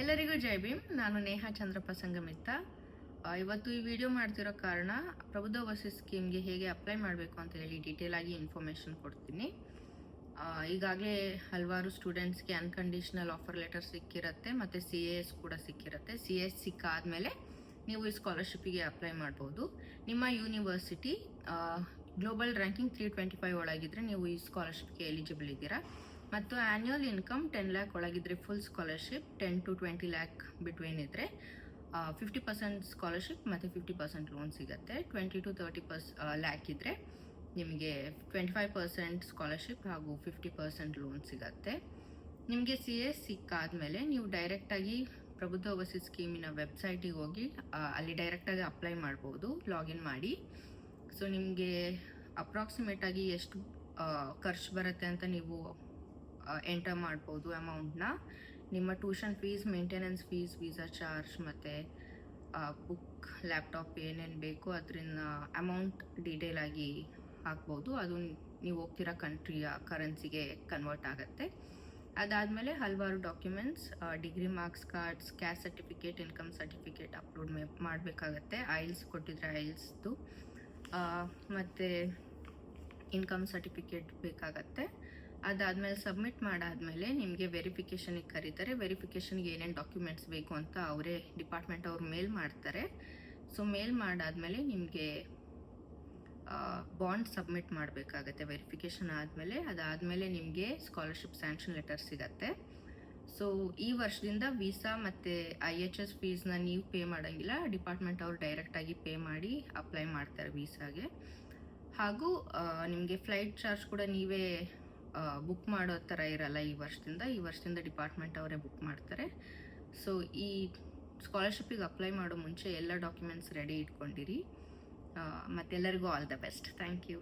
ಎಲ್ಲರಿಗೂ ಜೈ ಭೀಮ್. ನಾನು ನೇಹಾ ಚಂದ್ರಪ್ಪ ಸಂಗಮಿತ್ತ. ಇವತ್ತು ಈ ವಿಡಿಯೋ ಮಾಡ್ತಿರೋ ಕಾರಣ ಪ್ರಬುದ್ಧ ವಸತಿ ಸ್ಕೀಮ್ಗೆ ಹೇಗೆ ಅಪ್ಲೈ ಮಾಡಬೇಕು ಅಂತ ಹೇಳಿ ಡೀಟೇಲ್ ಆಗಿ ಇನ್ಫಾರ್ಮೇಷನ್ ಕೊಡ್ತೀನಿ. ಈಗಾಗಲೇ ಹಲವಾರು ಸ್ಟೂಡೆಂಟ್ಸ್ಗೆ ಅನ್ಕಂಡೀಷನಲ್ ಆಫರ್ ಲೆಟರ್ ಸಿಕ್ಕಿರುತ್ತೆ, ಮತ್ತು ಸಿ ಎ ಎಸ್ ಕೂಡ ಸಿಕ್ಕಿರುತ್ತೆ. ಸಿ ಎಸ್ ಸಿಕ್ಕಾದಮೇಲೆ ನೀವು ಈ ಸ್ಕಾಲರ್ಶಿಪ್ಪಿಗೆ ಅಪ್ಲೈ ಮಾಡ್ಬೋದು. ನಿಮ್ಮ university global ranking three twenty five ಒಳಗಿದ್ರೆ ನೀವು ಈ ಸ್ಕಾಲರ್ಶಿಪ್ಗೆ ಎಲಿಜಿಬಲ್ ಇದ್ದೀರಾ. ಮತ್ತು annual income ten lakh ಒಳಗಿದ್ರೆ full scholarship ten to twenty lakh between ಇದ್ದರೆ ಫಿಫ್ಟಿ ಪರ್ಸೆಂಟ್ ಸ್ಕಾಲರ್ಶಿಪ್ ಮತ್ತು ಫಿಫ್ಟಿ ಪರ್ಸೆಂಟ್ ಲೋನ್ ಸಿಗುತ್ತೆ. Twenty to thirty purse lakh ಇದ್ದರೆ ನಿಮಗೆ ಟ್ವೆಂಟಿ ಫೈವ್ ಪರ್ಸೆಂಟ್ ಸ್ಕಾಲರ್ಶಿಪ್ ಹಾಗೂ ಫಿಫ್ಟಿ ಪರ್ಸೆಂಟ್ ಲೋನ್ ಸಿಗುತ್ತೆ. ನಿಮಗೆ ಸಿ ಎಸ್ ಸಿಕ್ಕಾದಮೇಲೆ ನೀವು ಡೈರೆಕ್ಟಾಗಿ ಪ್ರಬುದ್ಧ ವಸತಿ ಸ್ಕೀಮಿನ ವೆಬ್ಸೈಟಿಗೆ ಹೋಗಿ ಅಲ್ಲಿ ಡೈರೆಕ್ಟಾಗಿ ಅಪ್ಲೈ ಮಾಡ್ಬೋದು ಲಾಗಿನ್ ಮಾಡಿ. ಸೊ ನಿಮಗೆ ಅಪ್ರಾಕ್ಸಿಮೇಟಾಗಿ ಎಷ್ಟು ಖರ್ಚು ಬರುತ್ತೆ ಅಂತ ನೀವು ಎಂಟರ್ ಮಾಡ್ಬೋದು ಅಮೌಂಟ್ನ ನಿಮ್ಮ tuition fees maintenance fees visa charge ಮತ್ತು ಬುಕ್ ಲ್ಯಾಪ್ಟಾಪ್ ಏನೇನು ಬೇಕು ಅದರಿಂದ ಅಮೌಂಟ್ ಡೀಟೇಲ್ ಆಗಿ ಹಾಕ್ಬೋದು. ಅದು ನೀವು ಹೋಗ್ತಿರೋ ಕಂಟ್ರಿಯ ಕರೆನ್ಸಿಗೆ ಕನ್ವರ್ಟ್ ಆಗುತ್ತೆ. ಅದಾದಮೇಲೆ ಹಲವಾರು documents degree marks cards caste certificate income certificate upload ಮಾಡಬೇಕಾಗತ್ತೆ. ಐಲ್ಸ್ ಕೊಟ್ಟಿದ್ರೆ ಐಲ್ಸ್ದು ಮತ್ತು ಇನ್ಕಮ್ ಸರ್ಟಿಫಿಕೇಟ್ ಬೇಕಾಗತ್ತೆ. ಅದಾದಮೇಲೆ ಸಬ್ಮಿಟ್ ಮಾಡಾದಮೇಲೆ ನಿಮಗೆ ವೆರಿಫಿಕೇಷನಿಗೆ ಕರೀತಾರೆ. ವೆರಿಫಿಕೇಷನ್ಗೆ ಏನೇನು ಡಾಕ್ಯುಮೆಂಟ್ಸ್ ಬೇಕು ಅಂತ ಅವರೇ ಡಿಪಾರ್ಟ್ಮೆಂಟ್ ಅವ್ರು ಮೇಲ್ ಮಾಡ್ತಾರೆ. ಸೊ ಮೇಲ್ ಮಾಡಾದಮೇಲೆ ನಿಮಗೆ ಬಾಂಡ್ ಸಬ್ಮಿಟ್ ಮಾಡಬೇಕಾಗತ್ತೆ. ವೆರಿಫಿಕೇಷನ್ ಆದಮೇಲೆ ಅದಾದಮೇಲೆ ನಿಮಗೆ ಸ್ಕಾಲರ್ಶಿಪ್ ಸ್ಯಾಂಕ್ಷನ್ ಲೆಟರ್ ಸಿಗತ್ತೆ. ಸೊ ಈ ವರ್ಷದಿಂದ ವೀಸಾ ಮತ್ತು ಐ ಎಚ್ ಎಸ್ ಫೀಸ್ನ ನೀವು ಪೇ ಮಾಡೋಂಗಿಲ್ಲ. ಡಿಪಾರ್ಟ್ಮೆಂಟ್ ಅವ್ರು ಡೈರೆಕ್ಟಾಗಿ ಪೇ ಮಾಡಿ ಅಪ್ಲೈ ಮಾಡ್ತಾರೆ ವೀಸಾಗೆ ಹಾಗೂ ನಿಮಗೆ ಫ್ಲೈಟ್ ಚಾರ್ಜ್ ಕೂಡ ನೀವೇ ಬುಕ್ ಮಾಡೋ ಥರ ಇರಲ್ಲ ಈ ವರ್ಷದಿಂದ. ಈ ವರ್ಷದಿಂದ ಡಿಪಾರ್ಟ್ಮೆಂಟ್ ಅವರೇ ಬುಕ್ ಮಾಡ್ತಾರೆ. ಸೊ ಈ ಸ್ಕಾಲರ್ಶಿಪ್ಪಿಗೆ ಅಪ್ಲೈ ಮಾಡೋ ಮುಂಚೆ ಎಲ್ಲ ಡಾಕ್ಯುಮೆಂಟ್ಸ್ ರೆಡಿ ಇಟ್ಕೊಂಡಿರಿ. ಮತ್ತೆಲ್ಲರಿಗೂ all the best thank you